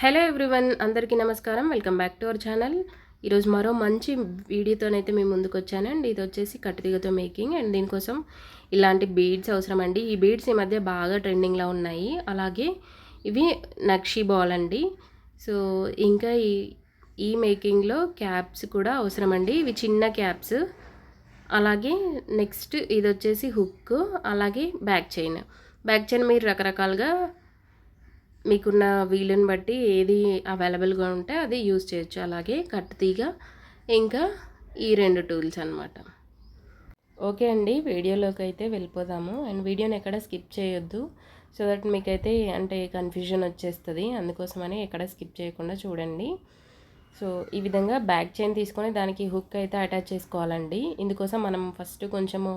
Hello everyone అందరికీ నమస్కారం. Welcome back to our channel. ఈరోజు మరో మంచి వీడియోతోనైతే మేము ముందుకు వచ్చానండి ఇది వచ్చేసి కట్టుదిగతో మేకింగ్ అండ్ దీనికోసం ఇలాంటి బీడ్స్ అవసరం అండి ఈ బీడ్స్ ఈ మధ్య బాగా ట్రెండింగ్లో ఉన్నాయి. అలాగే ఇవి నక్షి బాల్ అండి. సో ఇంకా ఈ ఈ మేకింగ్లో క్యాప్స్ కూడా అవసరం అండి ఇవి చిన్న క్యాప్స్. అలాగే నెక్స్ట్ ఇది వచ్చేసి హుక్ అలాగే బ్యాక్ చైన్. బ్యాక్ చైన్ మీరు రకరకాలుగా మీకున్న వీలుని బట్టి ఏది అవైలబుల్గా ఉంటే అది యూజ్ చేయొచ్చు. అలాగే కట్టుతీగ ఇంకా ఈ రెండు టూల్స్ అనమాట ఓకే అండి వీడియోలోకి అయితే వెళ్ళిపోదాము. అండ్ వీడియోని ఎక్కడ స్కిప్ చేయొద్దు. సో దట్ మీకైతే అంటే కన్ఫ్యూజన్ వచ్చేస్తుంది. అందుకోసమని ఎక్కడ స్కిప్ చేయకుండా చూడండి. సో ఈ విధంగా బ్యాక్ చైన్ తీసుకొని దానికి హుక్ అయితే అటాచ్ చేసుకోవాలండి. ఇందుకోసం మనం ఫస్ట్ కొంచెము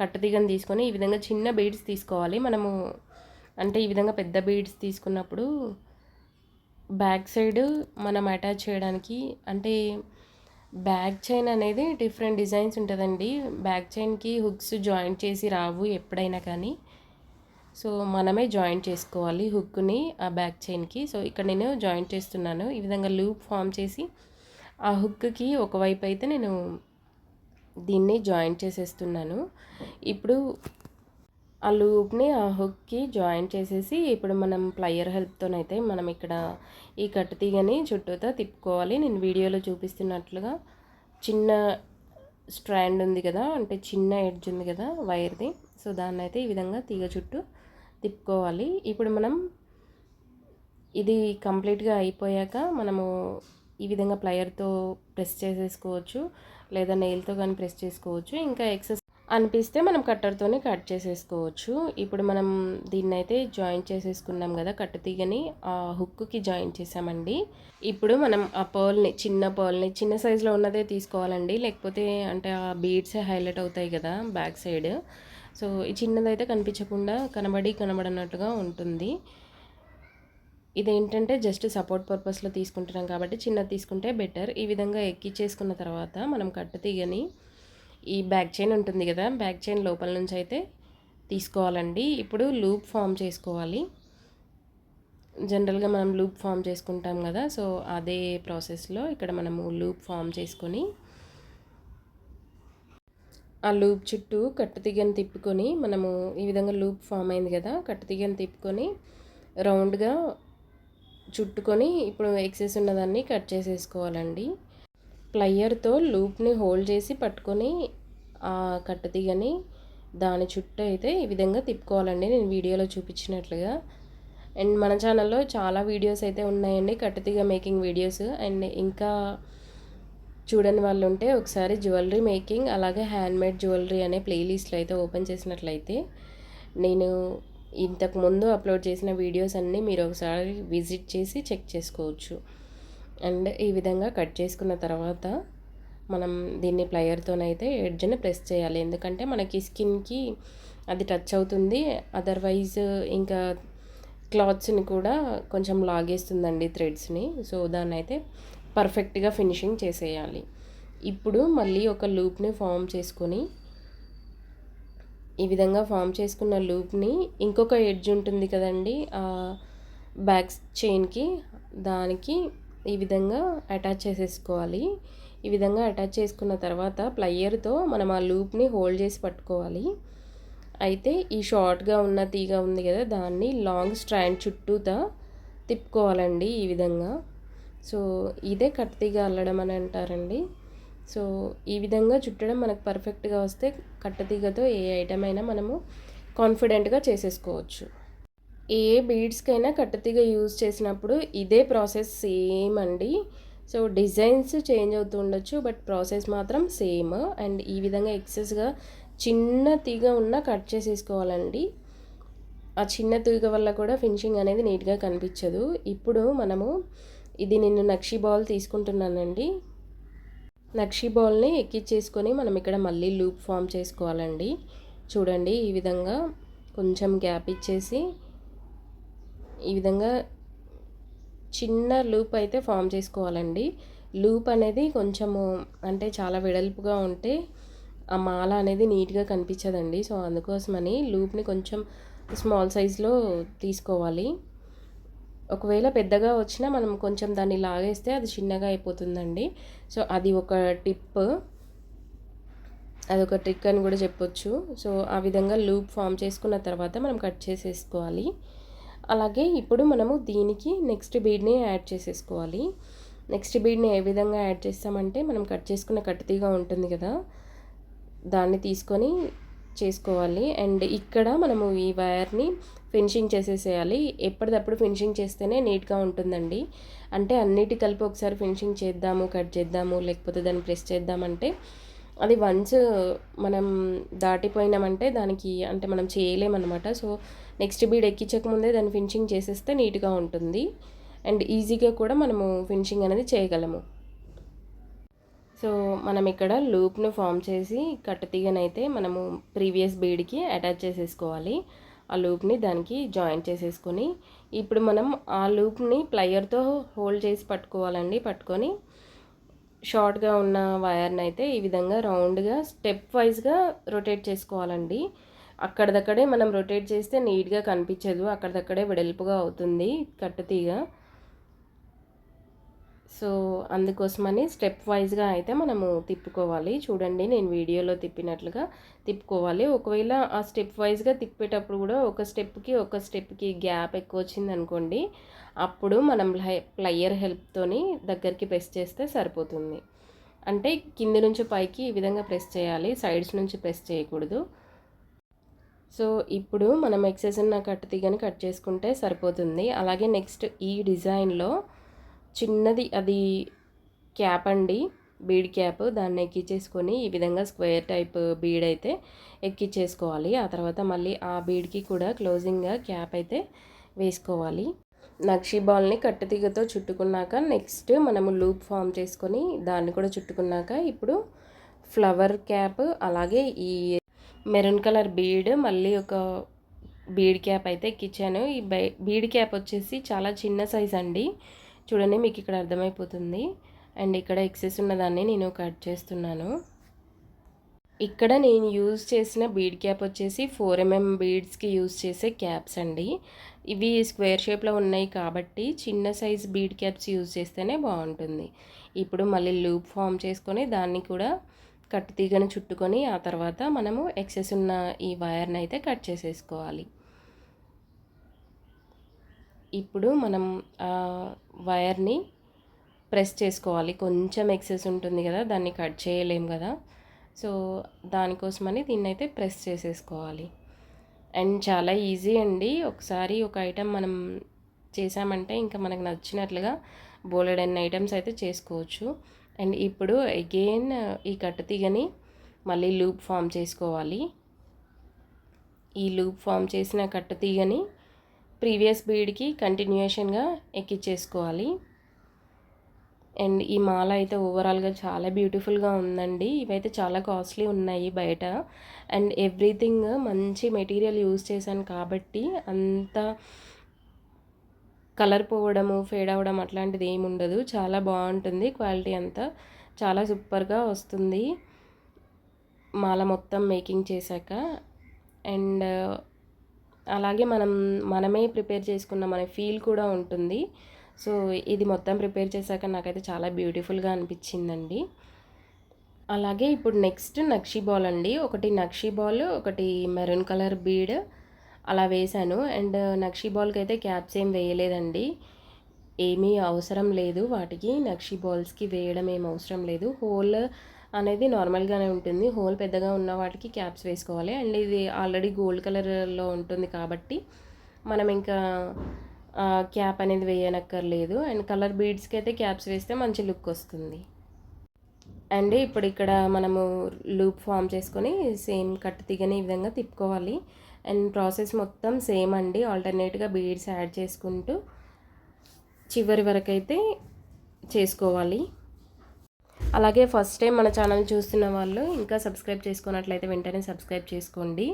కట్టుతీగని తీసుకొని ఈ విధంగా చిన్న బీడ్స్ తీసుకోవాలి. మనము అంటే ఈ విధంగా పెద్ద బీడ్స్ తీసుకున్నప్పుడు బ్యాక్ సైడ్ మనం అటాచ్ చేయడానికి అంటే బ్యాక్ చైన్ అనేది డిఫరెంట్ డిజైన్స్ ఉంటుందండి. బ్యాక్ చైన్కి హుక్స్ జాయింట్ చేసి రావు ఎప్పుడైనా కానీ. సో మనమే జాయింట్ చేసుకోవాలి హుక్ని ఆ బ్యాక్ చైన్కి. సో ఇక్కడ నేను జాయింట్ చేస్తున్నాను. ఈ విధంగా లూప్ ఫామ్ చేసి ఆ హుక్కి ఒకవైపు అయితే నేను దీన్ని జాయింట్ చేసేస్తున్నాను. ఇప్పుడు ఆ లూప్ని ఆ హుక్కి జాయిన్ చేసేసి ఇప్పుడు మనం ప్లయర్ హెల్ప్తోనైతే మనం ఇక్కడ ఈ కట్టు తీగని చుట్టూతో తిప్పుకోవాలి. నేను వీడియోలో చూపిస్తున్నట్లుగా చిన్న స్ట్రాండ్ ఉంది కదా అంటే చిన్న ఎడ్జ్ ఉంది కదా వైర్ది. సో దాన్ని అయితే ఈ విధంగా తీగ చుట్టూ తిప్పుకోవాలి. ఇప్పుడు మనం ఇది కంప్లీట్గా అయిపోయాక మనము ఈ విధంగా ప్లయర్తో ప్రెస్ చేసేసుకోవచ్చు లేదా నెయిల్తో కానీ ప్రెస్ చేసుకోవచ్చు. ఇంకా ఎక్సెస్ అనిపిస్తే మనం కట్టర్తోనే కట్ చేసేసుకోవచ్చు. ఇప్పుడు మనం దీన్ని అయితే చేసేసుకున్నాం కదా కట్టు తీగని ఆ హుక్కి జాయిన్ చేసామండి. ఇప్పుడు మనం ఆ పర్ల్ని చిన్న పర్ల్ని చిన్న సైజులో ఉన్నదే తీసుకోవాలండి. లేకపోతే అంటే ఆ బీడ్సే హైలైట్ అవుతాయి కదా బ్యాక్ సైడ్. సో ఈ చిన్నదైతే కనిపించకుండా కనబడి కనబడనట్టుగా ఉంటుంది. ఇదేంటంటే జస్ట్ సపోర్ట్ పర్పస్లో తీసుకుంటున్నాం కాబట్టి చిన్నది తీసుకుంటే బెటర్. ఈ విధంగా ఎక్కిచ్చేసుకున్న తర్వాత మనం కట్టు తీగని ఈ బ్యాక్ చైన్ ఉంటుంది కదా బ్యాక్ చైన్ లోపల నుంచి అయితే తీసుకోవాలండి. ఇప్పుడు లూప్ ఫామ్ చేసుకోవాలి. జనరల్గా మనం లూప్ ఫామ్ చేసుకుంటాం కదా సో అదే ప్రాసెస్లో ఇక్కడ మనము లూప్ ఫామ్ చేసుకొని ఆ లూప్ చుట్టూ కట్టుతిగని తిప్పుకొని మనము ఈ విధంగా లూప్ ఫామ్ అయింది కదా కట్టుతిగని తిప్పుకొని రౌండ్గా చుట్టుకొని ఇప్పుడు ఎక్సెస్ ఉన్నదాన్ని కట్ చేసేసుకోవాలండి. ప్లయ్యర్తో లూప్ని హోల్డ్ చేసి పట్టుకొని ఆ కట్టతీగని దాని చుట్టూ అయితే ఈ విధంగా తిప్పుకోవాలండి. నేను వీడియోలో చూపించినట్లుగా. అండ్ మన ఛానల్లో చాలా వీడియోస్ అయితే ఉన్నాయండి. కట్టతీగ మేకింగ్ వీడియోస్. అండ్ ఇంకా చూడని వాళ్ళు ఉంటే ఒకసారి జ్యువెలరీ మేకింగ్ అలాగే హ్యాండ్మేడ్ జ్యువెలరీ అనే ప్లేలిస్ట్లో అయితే ఓపెన్ చేసినట్లయితే నేను ఇంతకు ముందు అప్లోడ్ చేసిన వీడియోస్ అన్నీ మీరు ఒకసారి విజిట్ చేసి చెక్ చేసుకోవచ్చు. అండ్ ఈ విధంగా కట్ చేసుకున్న తర్వాత మనం దీన్ని ప్లయర్తోనైతే ఎడ్జ్ని ప్రెస్ చేయాలి. ఎందుకంటే మనకి స్కిన్కి అది టచ్ అవుతుంది. అదర్వైజ్ ఇంకా క్లాత్స్ని కూడా కొంచెం లాగేస్తుందండి థ్రెడ్స్ని. సో దాన్ని అయితే పర్ఫెక్ట్గా ఫినిషింగ్ చేసేయాలి. ఇప్పుడు మళ్ళీ ఒక లూప్ని ఫామ్ చేసుకొని ఈ విధంగా ఫామ్ చేసుకున్న లూప్ని ఇంకొక ఎడ్జ్ ఉంటుంది కదండి బ్యాక్ చైన్కి దానికి ఈ విధంగా అటాచ్ చేసేసుకోవాలి. ఈ విధంగా అటాచ్ చేసుకున్న తర్వాత ప్లయ్యర్తో మనం ఆ లూప్ని హోల్డ్ చేసి పట్టుకోవాలి. అయితే ఈ షార్ట్గా ఉన్న తీగ ఉంది కదా దాన్ని లాంగ్ స్ట్రాండ్ చుట్టూతా తిప్పుకోవాలండి ఈ విధంగా. సో ఇదే కట్ తీగ అల్లడం అని అంటారండి. సో ఈ విధంగా చుట్టడం మనకు పర్ఫెక్ట్గా వస్తే కట్టతీగతో ఏ ఐటమ్ అయినా మనము కాన్ఫిడెంట్గా చేసేసుకోవచ్చు. ఏ బీడ్స్కైనా కట్టతీగ యూజ్ చేసినప్పుడు ఇదే ప్రాసెస్ సేమ్ అండి. సో డిజైన్స్ చేంజ్ అవుతూ ఉండొచ్చు బట్ ప్రాసెస్ మాత్రం సేమ్. అండ్ ఈ విధంగా ఎక్సెస్గా చిన్న తీగ ఉన్న కట్ చేసేసుకోవాలండి. ఆ చిన్న తీగ వల్ల కూడా ఫినిషింగ్ అనేది నీట్గా కనిపించదు. ఇప్పుడు మనము ఇది నేను నక్షి బాల్ తీసుకుంటున్నానండి. నక్షి బాల్ని ఎక్కిచ్చేసుకొని మనం ఇక్కడ మళ్ళీ లూప్ ఫామ్ చేసుకోవాలండి. చూడండి ఈ విధంగా కొంచెం గ్యాప్ ఇచ్చేసి ఈ విధంగా చిన్న లూప్ అయితే ఫామ్ చేసుకోవాలండి. లూప్ అనేది కొంచెము అంటే చాలా వెడల్పుగా ఉంటే ఆ మాల అనేది నీట్గా కనిపించదండి. సో అందుకోసమని లూప్ని కొంచెం స్మాల్ సైజ్లో తీసుకోవాలి. ఒకవేళ పెద్దగా వచ్చినా మనం కొంచెం దాన్ని లాగేస్తే అది చిన్నగా అయిపోతుందండి. సో అది ఒక టిప్. అదొక ట్రిక్ అని కూడా చెప్పొచ్చు. సో ఆ విధంగా లూప్ ఫామ్ చేసుకున్న తర్వాత మనం కట్ చేసేసుకోవాలి. అలాగే ఇప్పుడు మనము దీనికి నెక్స్ట్ బీడ్ని యాడ్ చేసేసుకోవాలి. నెక్స్ట్ బీడ్ని ఏ విధంగా యాడ్ చేస్తామంటే మనం కట్ చేసుకున్న కట్టుతీగా ఉంటుంది కదా దాన్ని తీసుకొని చేసుకోవాలి. అండ్ ఇక్కడ మనము ఈ వైర్ని ఫినిషింగ్ చేసేసేయాలి. ఎప్పటిదప్పుడు ఫినిషింగ్ చేస్తేనే నీట్గా ఉంటుందండి. అంటే అన్నిటి కలిపి ఒకసారి ఫినిషింగ్ చేద్దాము కట్ చేద్దాము లేకపోతే దాన్ని ప్రెస్ చేద్దామంటే అది వన్స్ మనం దాటిపోయినామంటే దానికి అంటే మనం చేయలేమన్నమాట. సో నెక్స్ట్ బీడ్ ఎక్కించక ముందే దాన్ని ఫినిషింగ్ చేసేస్తే నీట్గా ఉంటుంది. అండ్ ఈజీగా కూడా మనము ఫినిషింగ్ అనేది చేయగలము. సో మనం ఇక్కడ లూప్ను ఫామ్ చేసి కట్టతీగనైతే మనము ప్రీవియస్ బీడ్కి అటాచ్ చేసేసుకోవాలి. ఆ లూప్ని దానికి జాయిన్ చేసేసుకొని ఇప్పుడు మనం ఆ లూప్ని ప్లయర్తో హోల్డ్ చేసి పట్టుకోవాలండి. పట్టుకొని షార్ట్గా ఉన్న వైర్ని అయితే ఈ విధంగా రౌండ్గా స్టెప్ వైజ్గా రొటేట్ చేసుకోవాలండి. అక్కడిదక్కడే మనం రొటేట్ చేస్తే నీట్గా కనిపించదు. అక్కడిదక్కడే వెడల్పుగా అవుతుంది కట్టుతీగ. సో అందుకోసమని స్టెప్ వైజ్గా అయితే మనము తిప్పుకోవాలి. చూడండి నేను వీడియోలో తిప్పినట్లుగా తిప్పుకోవాలి. ఒకవేళ ఆ స్టెప్ వైజ్గా తిప్పేటప్పుడు కూడా ఒక స్టెప్కి ఒక స్టెప్కి గ్యాప్ ఎక్కువ వచ్చింది అనుకోండి అప్పుడు మనం ప్లయర్ హెల్ప్తోని దగ్గరికి ప్రెస్ చేస్తే సరిపోతుంది. అంటే కింది నుంచి పైకి ఈ విధంగా ప్రెస్ చేయాలి సైడ్స్ నుంచి ప్రెస్ చేయకూడదు. సో ఇప్పుడు మనం ఎక్సెస్ ఉన్న కట్ తీగని కట్ చేసుకుంటే సరిపోతుంది. అలాగే నెక్స్ట్ ఈ డిజైన్లో చిన్నది అది క్యాప్ అండి బీడ్ క్యాప్. దాన్ని ఎక్కించేసుకొని ఈ విధంగా స్క్వేర్ టైప్ బీడ్ అయితే ఎక్కించేసుకోవాలి ఆ తర్వాత మళ్ళీ ఆ బీడ్కి కూడా క్లోజింగ్గా క్యాప్ అయితే వేసుకోవాలి. నక్షి బాల్ని కట్టుతీగతో చుట్టుకున్నాక నెక్స్ట్ మనము లూప్ ఫామ్ చేసుకొని దాన్ని కూడా చుట్టుకున్నాక ఇప్పుడు ఫ్లవర్ క్యాప్ అలాగే ఈ మెరూన్ కలర్ బీడ్ మళ్ళీ ఒక బీడ్ క్యాప్ అయితే ఎక్కించాను ఈ బీడ్ క్యాప్ వచ్చేసి చాలా చిన్న సైజ్ అండి. చూడండి మీకు ఇక్కడ అర్థమైపోతుంది. అండ్ ఇక్కడ ఎక్సెస్ ఉన్నదాన్ని నేను కట్ చేస్తున్నాను. ఇక్కడ నేను యూజ్ చేసిన బీడ్ క్యాప్ వచ్చేసి ఫోర్ ఎంఎం బీడ్స్కి యూజ్ చేసే క్యాప్స్ అండి. ఇవి స్క్వేర్ షేప్లో ఉన్నాయి కాబట్టి చిన్న సైజ్ బీడ్ క్యాప్స్ యూజ్ చేస్తేనే బాగుంటుంది. ఇప్పుడు మళ్ళీ లూప్ ఫామ్ చేసుకొని దాన్ని కూడా కట్ తీగను చుట్టుకొని ఆ తర్వాత మనము ఎక్సెస్ ఉన్న ఈ వైర్ని అయితే కట్ చేసేసుకోవాలి. ఇప్పుడు మనం వైర్ని ప్రెస్ చేసుకోవాలి. కొంచెం ఎక్సెస్ ఉంటుంది కదా దాన్ని కట్ చేయలేం కదా. సో దానికోసమని దీన్ని అయితే ప్రెస్ చేసేసుకోవాలి. అండ్ చాలా ఈజీ అండి. ఒకసారి ఒక ఐటెం మనం చేసామంటే ఇంకా మనకు నచ్చినట్లుగా బోలెడ్ అన్ని ఐటమ్స్ అయితే చేసుకోవచ్చు. అండ్ ఇప్పుడు అగైన్ ఈ కట్టుతీగని మళ్ళీ లూప్ ఫామ్ చేసుకోవాలి. ఈ లూప్ ఫామ్ చేసిన కట్టుతీగని ప్రీవియస్ బీడ్కి కంటిన్యూషన్గా ఎక్కించేసుకోవాలి అండ్ ఈ మాల అయితే ఓవరాల్గా చాలా బ్యూటిఫుల్గా ఉందండి. ఇవైతే చాలా కాస్ట్లీ ఉన్నాయి బయట. అండ్ ఎవ్రీథింగ్ మంచి మెటీరియల్ యూజ్ చేశాను కాబట్టి అంత కలర్ పోవడము ఫేడ్ అవ్వడం అట్లాంటిది ఏమి ఉండదు. చాలా బాగుంటుంది. క్వాలిటీ అంతా చాలా సూపర్గా వస్తుంది. మాల మొత్తం మేకింగ్ చేశాక అండ్ అలాగే మనం మనమే ప్రిపేర్ చేసుకున్న మన ఫీల్ కూడా ఉంటుంది. సో ఇది మొత్తం ప్రిపేర్ చేశాక నాకైతే చాలా బ్యూటిఫుల్గా అనిపించిందండి. అలాగే ఇప్పుడు నెక్స్ట్ నక్షీ బాల్ అండి. ఒకటి నక్షీ బాల్ ఒకటి మెరూన్ కలర్ బీడ్ అలా వేశాను. అండ్ నక్షీ బాల్కి అయితే క్యాప్స్ ఏం వేయలేదండి. ఏమీ అవసరం లేదు వాటికి. నక్షి బాల్స్కి వేయడం ఏం అవసరం లేదు. హోల్ అనేది నార్మల్గానే ఉంటుంది. హోల్ పెద్దగా ఉన్న వాటికి క్యాప్స్ వేసుకోవాలి. అండ్ ఇది ఆల్రెడీ గోల్డ్ కలర్లో ఉంటుంది కాబట్టి మనం ఇంకా క్యాప్ అనేది వేయనక్కర్లేదు. అండ్ కలర్ బీడ్స్కి అయితే క్యాప్స్ వేస్తే మంచి లుక్ వస్తుంది. అండ్ ఇప్పుడు ఇక్కడ మనము లూప్ ఫామ్ చేసుకొని సేమ్ కట్ తీగని ఈ విధంగా తిప్పుకోవాలి. అండ్ ప్రాసెస్ మొత్తం సేమ్ అండి. ఆల్టర్నేట్గా బీడ్స్ యాడ్ చేసుకుంటూ చివరి వరకు అయితే చేసుకోవాలి. అలాగే ఫస్ట్ టైం మన ఛానల్ చూస్తున్న వాళ్ళు ఇంకా సబ్స్క్రైబ్ చేసుకున్నట్లయితే వెంటనే సబ్స్క్రైబ్ చేసుకోండి.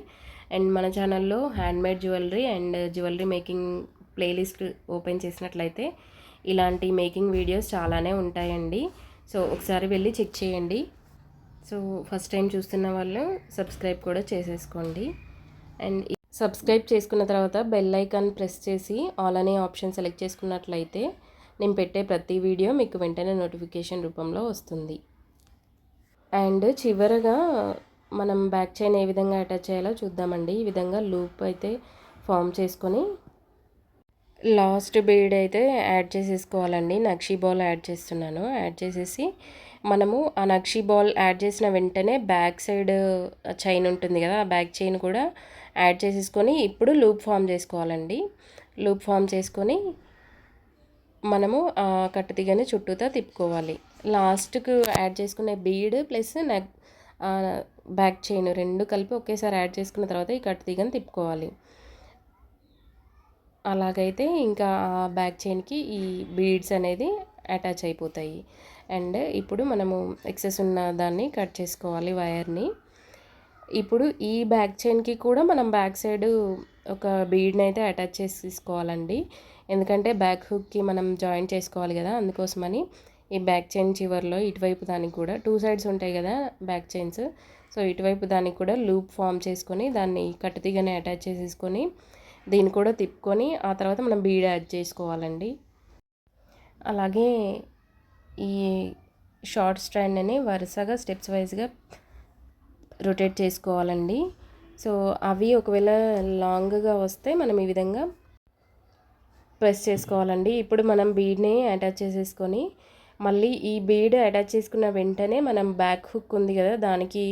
అండ్ మన ఛానల్లో handmade jewellery and jewellery making playlist open చేసినట్లయితే ఇలాంటి మేకింగ్ వీడియోస్ చాలానే ఉంటాయండి. సో ఒకసారి వెళ్ళి చెక్ చేయండి. సో ఫస్ట్ టైం చూస్తున్న వాళ్ళు సబ్స్క్రైబ్ కూడా చేసేసుకోండి. అండ్ సబ్స్క్రైబ్ చేసుకున్న తర్వాత బెల్ ఐకాన్ ప్రెస్ చేసి ఆల్ అనే ఆప్షన్ సెలెక్ట్ చేసుకున్నట్లయితే నేను పెట్టే ప్రతి వీడియో మీకు వెంటనే నోటిఫికేషన్ రూపంలో వస్తుంది. అండ్ చివరగా మనం బ్యాక్ చైన్ ఏ విధంగా అటాచ్ చేయాలో చూద్దామండి. ఈ విధంగా లూప్ అయితే ఫామ్ చేసుకొని లాస్ట్ బీడ్ అయితే యాడ్ చేసేసుకోవాలండి. నక్షీ బాల్ యాడ్ చేస్తున్నాను. యాడ్ చేసేసి మనము ఆ నక్షీ బాల్ యాడ్ చేసిన వెంటనే బ్యాక్ సైడ్ చైన్ ఉంటుంది కదా ఆ బ్యాక్ చైన్ కూడా యాడ్ చేసేసుకొని ఇప్పుడు లూప్ ఫామ్ చేసుకోవాలండి. లూప్ ఫామ్ చేసుకొని మనము కట్టుతీగని చుట్టూతా తిప్పుకోవాలి. లాస్ట్కు యాడ్ చేసుకునే bead plus neck back chain రెండు కలిపి ఒకేసారి యాడ్ చేసుకున్న తర్వాత ఈ కట్టుతీగని తిప్పుకోవాలి. అలాగైతే ఇంకా ఆ బ్యాక్ చైన్కి ఈ బీడ్స్ అనేది అటాచ్ అయిపోతాయి. అండ్ ఇప్పుడు మనము ఎక్సెస్ ఉన్న దాన్ని కట్ చేసుకోవాలి వైర్ని. ఇప్పుడు ఈ బ్యాక్ చైన్కి కూడా మనం బ్యాక్ సైడ్ ఒక బీడ్ని అయితే అటాచ్ చేసి తీసుకోవాలండి ఎందుకంటే బ్యాక్ హుక్కి మనం జాయిన్ చేసుకోవాలి కదా అందుకోసమని ఈ బ్యాక్ చైన్ చివర్లో ఇటువైపు దానికి కూడా టూ సైడ్స్ ఉంటాయి కదా బ్యాక్ చైన్స్. సో ఇటువైపు దానికి కూడా లూప్ ఫామ్ చేసుకొని దాన్ని కట్టుతీగానే అటాచ్ చేసేసుకొని దీన్ని కూడా తిప్పుకొని ఆ తర్వాత మనం బీడ్ యాడ్ చేసుకోవాలండి. అలాగే ఈ షార్ట్ స్ట్రాండ్ని వరుసగా స్టెప్స్ వైజ్గా రొటేట్ చేసుకోవాలండి. సో అవి ఒకవేళ లాంగ్గా వస్తే మనం ఈ విధంగా ప్రెస్ చేసుకోవాలండి. ఇప్పుడు మనం బీడ్ని అటాచ్ చేసేసుకొని మళ్ళీ ఈ బీడ్ అటాచ్ చేసుకున్న వెంటనే మనం బ్యాక్ హుక్ ఉంది కదా దానికి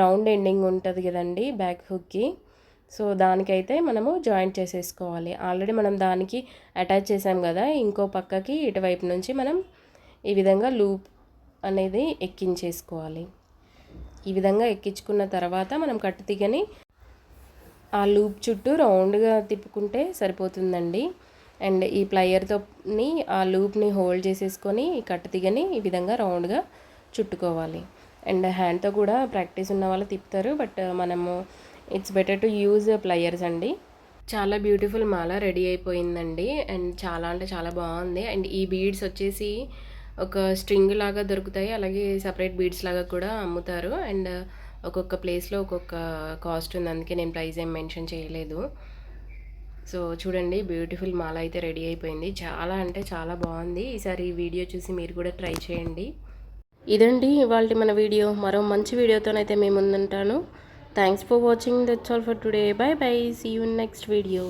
రౌండ్ ఎండింగ్ ఉంటుంది కదండి బ్యాక్ హుక్కి. సో దానికైతే మనము జాయింట్ చేసేసుకోవాలి. ఆల్రెడీ మనం దానికి అటాచ్ చేసాం కదా ఇంకో పక్కకి ఇటువైపు నుంచి మనం ఈ విధంగా లూప్ అనేది ఎక్కించేసుకోవాలి. ఈ విధంగా ఎక్కించుకున్న తర్వాత మనం కట్టు తీగని ఆ లూప్ చుట్టూ రౌండ్గా తిప్పుకుంటే సరిపోతుందండి. అండ్ ఈ ప్లయర్తోని ఆ లూప్ని హోల్డ్ చేసేసుకొని కట్ కట్టుతీగని ఈ విధంగా రౌండ్గా చుట్టుకోవాలి. అండ్ హ్యాండ్తో కూడా ప్రాక్టీస్ ఉన్న వాళ్ళు తిప్పుతారు బట్ మనము it's better to use pliers అండి. చాలా బ్యూటిఫుల్ మాల రెడీ అయిపోయిందండి. అండ్ చాలా అంటే చాలా బాగుంది. అండ్ ఈ బీడ్స్ వచ్చేసి ఒక స్ట్రింగ్ లాగా దొరుకుతాయి అలాగే సపరేట్ బీడ్స్ లాగా కూడా అమ్ముతారు. అండ్ ఒక్కొక్క ప్లేస్లో ఒక్కొక్క కాస్ట్ ఉంది అందుకే నేను ప్రైస్ ఏం మెన్షన్ చేయలేదు. సో చూడండి బ్యూటిఫుల్ మాల అయితే రెడీ అయిపోయింది. చాలా అంటే చాలా బాగుంది. ఈసారి ఈ వీడియో చూసి మీరు కూడా ట్రై చేయండి. ఇదండి ఇవాళ మన వీడియో. మరో మంచి వీడియోతోనైతే మేము ముందుంటాను. Thanks for watching that's all for today bye bye see you next video